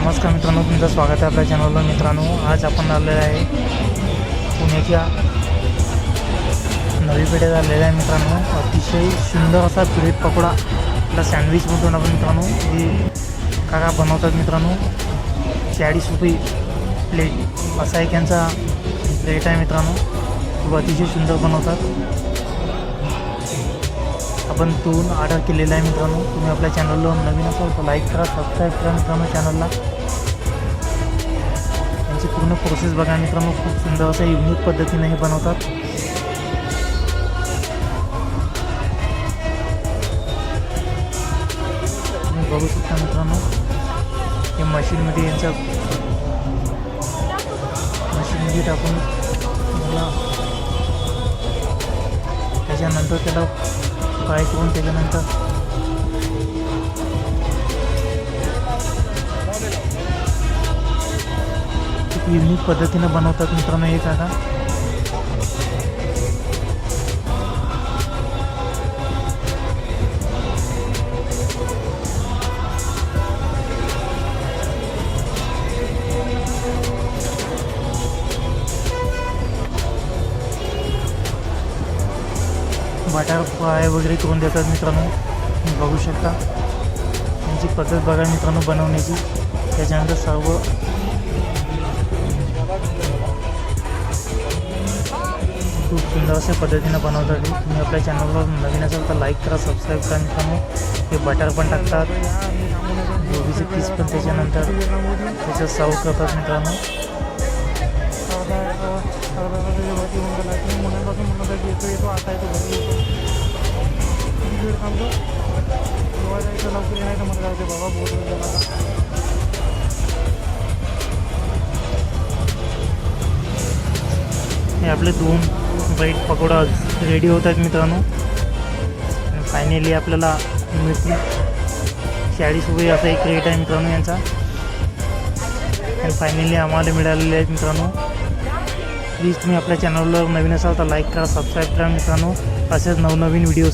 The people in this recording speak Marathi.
नमस्कार मित्रांनो तुमचं स्वागत आहे आपल्या चॅनलवर मित्रांनो आज आपण आलेलो आहे पुण्याच्या नवी पेठेत आलेला आहे मित्रांनो. अतिशय सुंदर असा पिढी पकोडा आपला सँडविच म्हणतो ना मित्रांनो हे काका बनवतात मित्रांनो चाळीस रुपये प्लेट असा एक यांचा प्लेट आहे मित्रांनो. खूप अतिशय सुंदर बनवतात. आपण दोन ऑर्डर केलेला आहे मित्रांनो. तुम्ही आपल्या चॅनलला नवीन असाल तर लाईक करा सबस्क्राईब करा मित्रांनो चॅनलला त्यांची पूर्ण प्रोसेस बघा मित्रांनो. खूप सुंदर असं युनिक पद्धतीने हे बनवतात. तुम्ही बघू शकता मित्रांनो हे मशीनमध्ये यांच्या मशीनमध्ये टाकून मला त्याच्यानंतर त्याला फ्राय करून त्याच्यानंतर? युनिक पद्धतीनं बनवतात मित्रांनो हे काका बटार फ्राय वगैरे करून देतात मित्रांनो. बघू शकता. त्यांची पद्धत बघा मित्रांनो बनवण्याची. त्याच्यानंतर सर्व खूप सुंदर अशा पद्धतीनं बनवतात. तुम्ही आपल्या चॅनलवर नवीन असाल तर लाईक करा सबस्क्राईब करा मित्रांनो. ते बटर पण टाकतात. गोबीचे पीस पण त्याच्यानंतर त्याचं सर्व करतात मित्रांनो. हे आपले दोन ब्रेड पकोडा रेडी होत आहेत मित्रांनो. फायनली आपल्याला मिळतील. चाळीस रुपये असा एक रेट आहे मित्रांनो यांचा. आणि फायनली आम्हाला मिळालेले आहेत मित्रांनो. प्लीज तुम्ही आपल्या चॅनलवर नवीन असाल तर लाईक करा सबस्क्राईब करा मित्रांनो. असेच नवनवीन व्हिडिओ